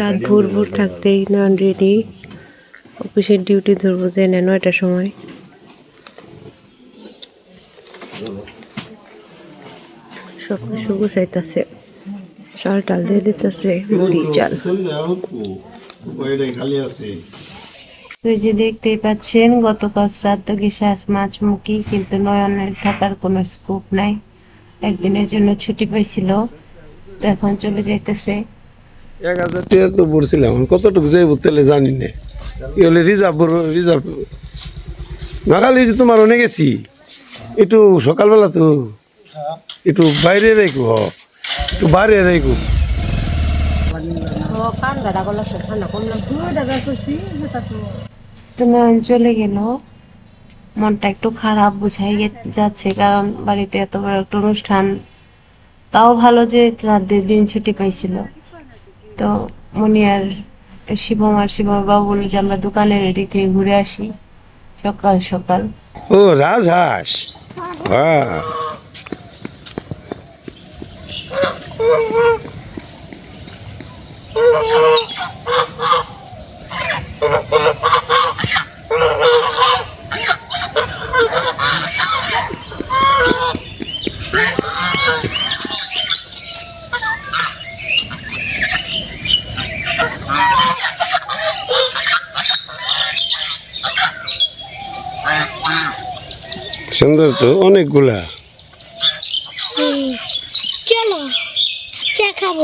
রাত ভোর ভোর থাকতেই নন রেডি অফিসের ডিউটি ধরবো যে না নয়টার সময়। সব কিছু গুছাইতেছে। চাল টাল দিয়ে দিতেছে, মুড়ি, চাল। তো যে দেখতেই পাচ্ছেন, গতকাল শ্রাদ্ধ গেছে, আজ মাছ মুখি কিন্তু নয়নের থাকার কোনো স্কোপ নাই। একদিনের জন্য ছুটি পাইছিল, তো এখন চলে যাইতেছে। এক হাজার টাকা তো পড়ছিলাম কতটুকু যাইব তাহলে জানি না। কি হলে রিজার্ভ রিজার্ভ। নাগালি যে তোমার অনেক গেছি একটু সকালবেলা তো একটু বাইরে রেখো। হ একটু বাইরে রেখো। চলে গেল। মনটা একটু খারাপ বুঝাই যাচ্ছে। কারণ বাড়িতে এত বড় একটা অনুষ্ঠান তাও ভালো যে রাতের দিন ছুটি পাইছিল। তো মনি আর শিবম আর শিবম বাবু বলল যে আমরা দোকানের এদিক থেকে ঘুরে আসি, সকাল সকাল। ও, রাজহাঁস। হ্যাঁ। সুন্দর তো অনেকগুলা। চলো চা খাব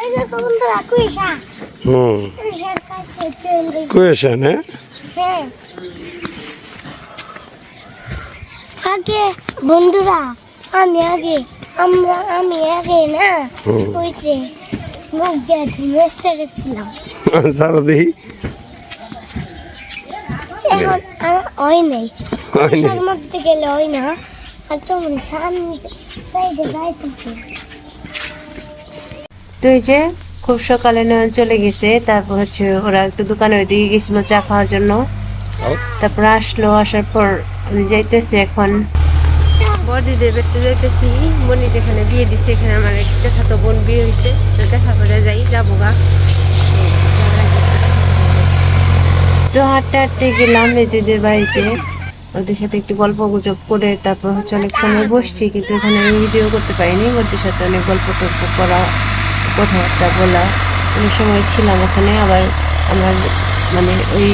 এই দেখো বন্ধুরা কুইশা হুম কুয়েশন হ্যাঁ? আগে বন্ধুরা আমি আগে আমরা আমি আগে না। ওইতে মুখ সারা এখন হয় নাই। মধ্যে গেলে হয় না আর তোমার সামনে সাইডে যাইতেছে। তো এই যে খুব সকালে নয়ন চলে গেছে তারপর হচ্ছে ওরা একটু দোকানের দিকে গেছিল চা খাওয়ার জন্য। তারপর আসলো আসার পর আমি যাইতেছি এখন। বড়দিদের বেড়তে যাইতেছি মনি যেখানে বিয়ে দিছে এখানে আমার এক দেখাতো বোন বিয়ে হয়েছে তো দেখা করে যাই যাব গা। তো হাঁটতে হাঁটতে গেলাম মেয়েদের বাড়িতে। ওদের সাথে একটু গল্প গুজব করে তারপর হচ্ছে অনেক সময় বসছি কিন্তু এখানে আমি ভিডিও করতে পারিনি। ওদের সাথে অনেক গল্প টল্প করা কথাবার্তা বলা অনেক সময় ছিলাম ওখানে, আবার আমার মানে ওই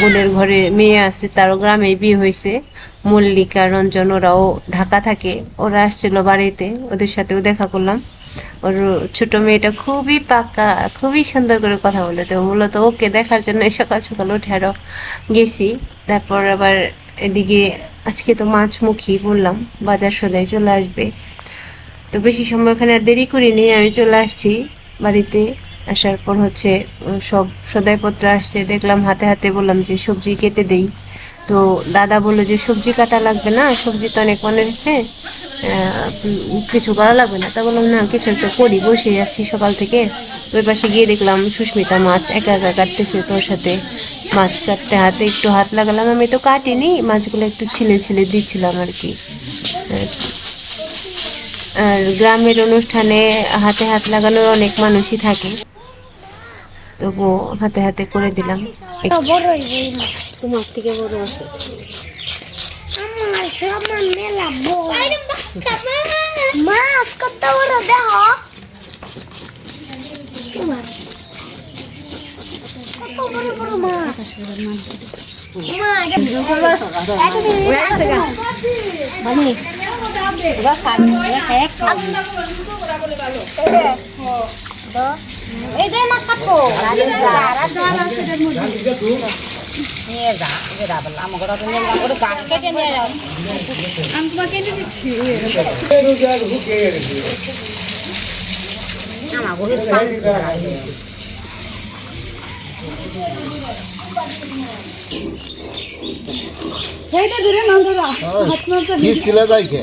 বোনের ঘরে মেয়ে আছে, তারও গ্রামে বিয়ে হয়েছে। মল্লিকা, রঞ্জন, ওরাও ঢাকা থাকে। ওরা আসছিল বাড়িতে, ওদের সাথেও দেখা করলাম। ওর ছোট মেয়েটা খুবই পাকা, খুবই সুন্দর করে কথা বলে। তো মূলত ওকে দেখার জন্য সকাল সকাল উঠে আরও গেছি। তারপর আবার এদিকে আজকে তো মাছমুখী বললাম, বাজার সদাই চলে আসবে। তো বেশি সময় ওখানে আর দেরি করিনি, আমি চলে আসছি বাড়িতে। আসার পর হচ্ছে সব সদাইপত্র আসছে, দেখলাম হাতে হাতে বললাম যে সবজি কেটে দেই। তো দাদা বলল যে সবজি কাটা লাগবে না, সবজি তো অনেক মনে হচ্ছে কিছু করা লাগবে না। তা বললাম, না, কিছু একটা করি বসে আছি সকাল থেকে। ওই পাশে গিয়ে দেখলাম সুস্মিতা মাছ একা একা কাটতেছে তোর সাথে। মাছ কাটতে হাতে একটু হাত লাগালাম, আমি তো কাটিনি, মাছগুলো একটু ছিলে ছিলে দিচ্ছিলাম আর কি। আর গ্রামের অনুষ্ঠানে হাতে হাত লাগানোর অনেক মানুষই থাকে। তবু হাতে হাতে করে দিলাম। তো বড় এই মাছ। তোমার থেকে বড় আছে আমার সমান মেলা বড় মাছ কত বড় দেখো কত বড় বড় মাছ মা, এটা- এই যে মাছ কাটবো কি ছিল যাইকে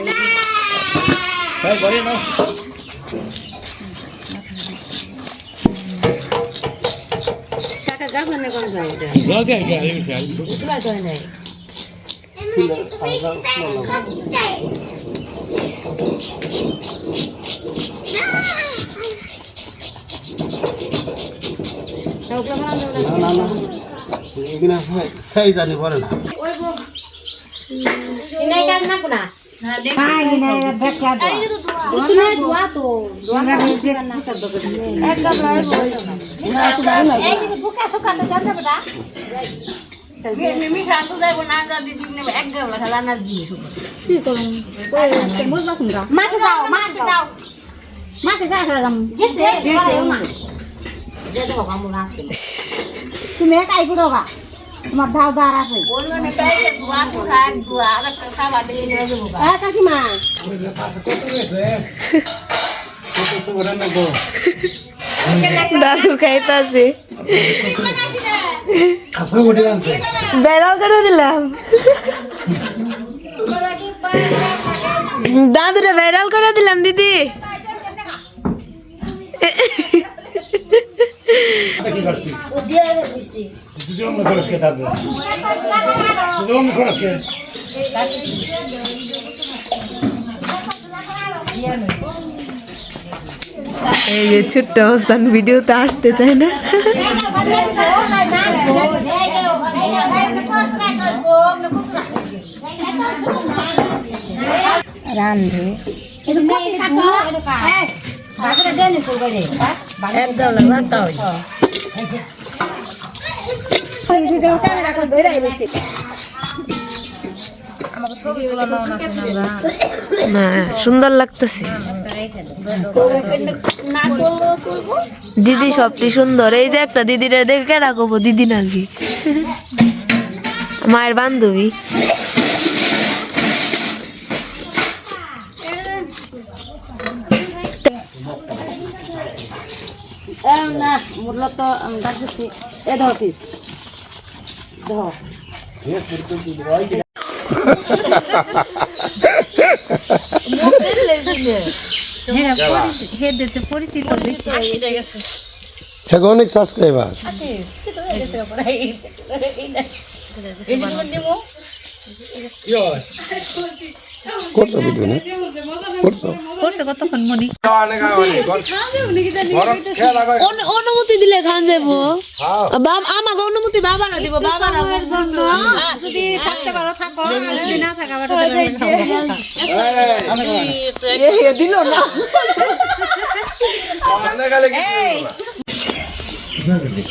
কি ছিল যাই এগুলো সেই জানি বলে না। মাছে যাও মাছে যাও। মাছে যাও তুমি একাই পুরোবা তোমার দাও দার আছে কাকিমা। দাদু খাইতাছে। বেড়াল করে দিলাম। দাদুরে বেড়াল করে দিলাম, দিদি। এই যে ছোট্ট অবস্থান ভিডিওতে আসতে চায় না। রান্ধে। সুন্দর লাগতেছে। দিদি সবটি সুন্দর। এই যে একটা দিদিরে দেখে কবো দিদি নাকি? মায়ের বান্ধবী। না মূল্য তো ডাকতেছি। এ ধর পিস ধর। হ্যাঁ অনেক সাবস্ক্রাইবার করছ ভিডিও না? করছ? অনু- অনুমতি দিলে খান যাব বাব- আমাকে অনুমতি বাবারা দিব বাবারা যদি থাকতে পারো থাকো। আর যদি না থাকা দিল না।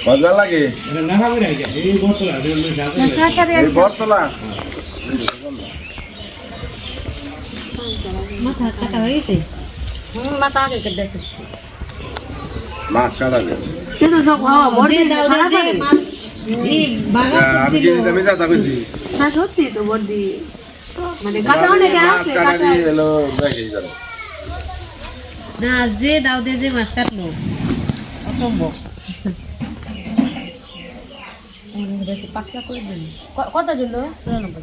মজা লাগে। হুম মাথা আগে কেটে দেখতেছি মাছ কাটা গেল কিন্তু সব খাওয়া বড়ি দাও দে আমি কি আমি যাতা কইছি সত্যি তো বড়ি মানে কাটা অনেকে আছে কাটা কাটা এলো দেখে যাবে না যে দাও দে যে মাছ কাটলো অসম্ভব কত দিল চুরানব্বই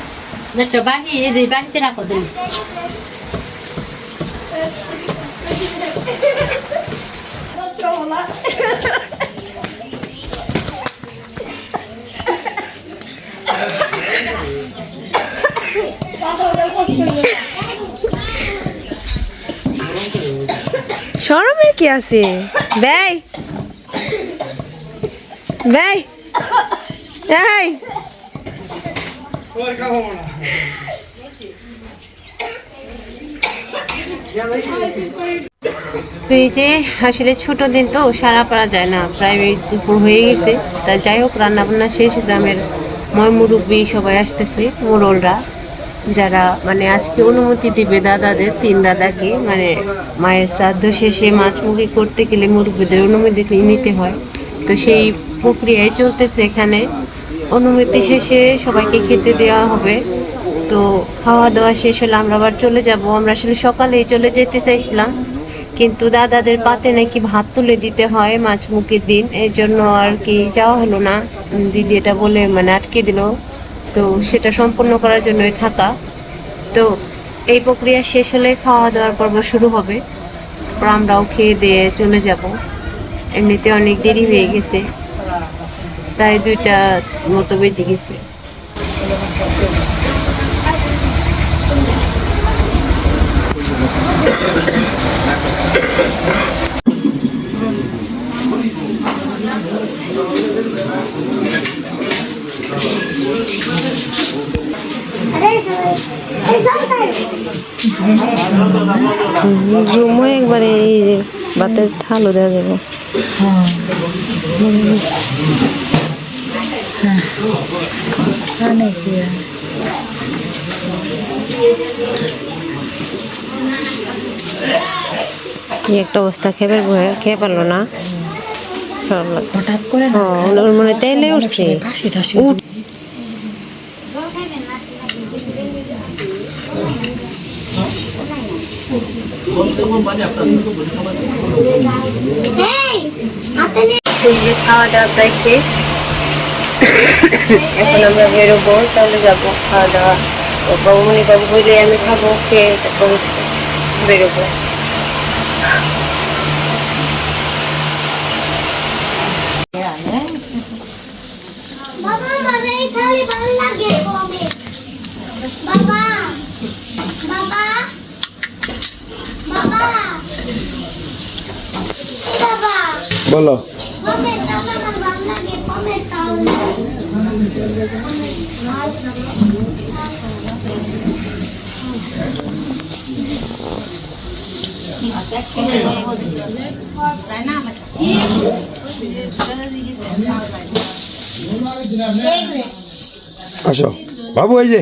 এই সরমের কি আছে? ব্যয়। ব্যয়। হ্যাঁ তো এই যে আসলে ছোট দিন তো সারা পারা যায় না, প্রায় দুপুর হয়ে গেছে। তা যাই হোক রান্না বান্না শেষ, গ্রামের ময় মুরব্বী সবাই আসতেছে মোড়লরা যারা মানে আজকে অনুমতি দিবে দাদাদের, তিন দাদাকে মানে মায়ের শ্রাদ্ধ শেষে মাছ মুখি করতে গেলে মুরব্বীদের অনুমতি নিতে হয়। তো সেই প্রক্রিয়ায় চলতেছে এখানে। অনুমতি শেষে সবাইকে খেতে দেওয়া হবে। তো খাওয়া দাওয়া শেষ হলে আমরা আবার চলে যাব। আমরা আসলে সকালেই চলে যেতে চাইছিলাম। কিন্তু দাদাদের পাতে নাকি ভাত তুলে দিতে হয় মাছ মুখের দিন। এর জন্য আর কি যাওয়া হলো না। দিদি এটা বলে মানে আটকে দিল। তো সেটা সম্পূর্ণ করার জন্যই থাকা। তো এই প্রক্রিয়া শেষ হলে খাওয়া দাওয়ার পর্ব শুরু হবে। আমরাও খেয়ে দিয়ে চলে যাব। এমনিতে অনেক দেরি হয়ে গেছে। প্রায় দুইটা মতো বেজে গেছে। জুমো একবারে এই যে বাতের থালো দেওয়া যাবে। কি একটা অবস্থা খেয়ে বয়ে খেয়ে পারল না। হঠাৎ করে না হ্যাঁ, ওনার মনে তেলে উঠছে। খাওয়া দাওয়া প্রায় শেষ। এখন আমরা বেরোবো তাহলে যাব খাওয়া দাওয়া তো বাবুমণি বাবু বলে আমি খাব খেয়ে তারপর হচ্ছে বেরোবো। বাবা আসো। বাবু এই যে।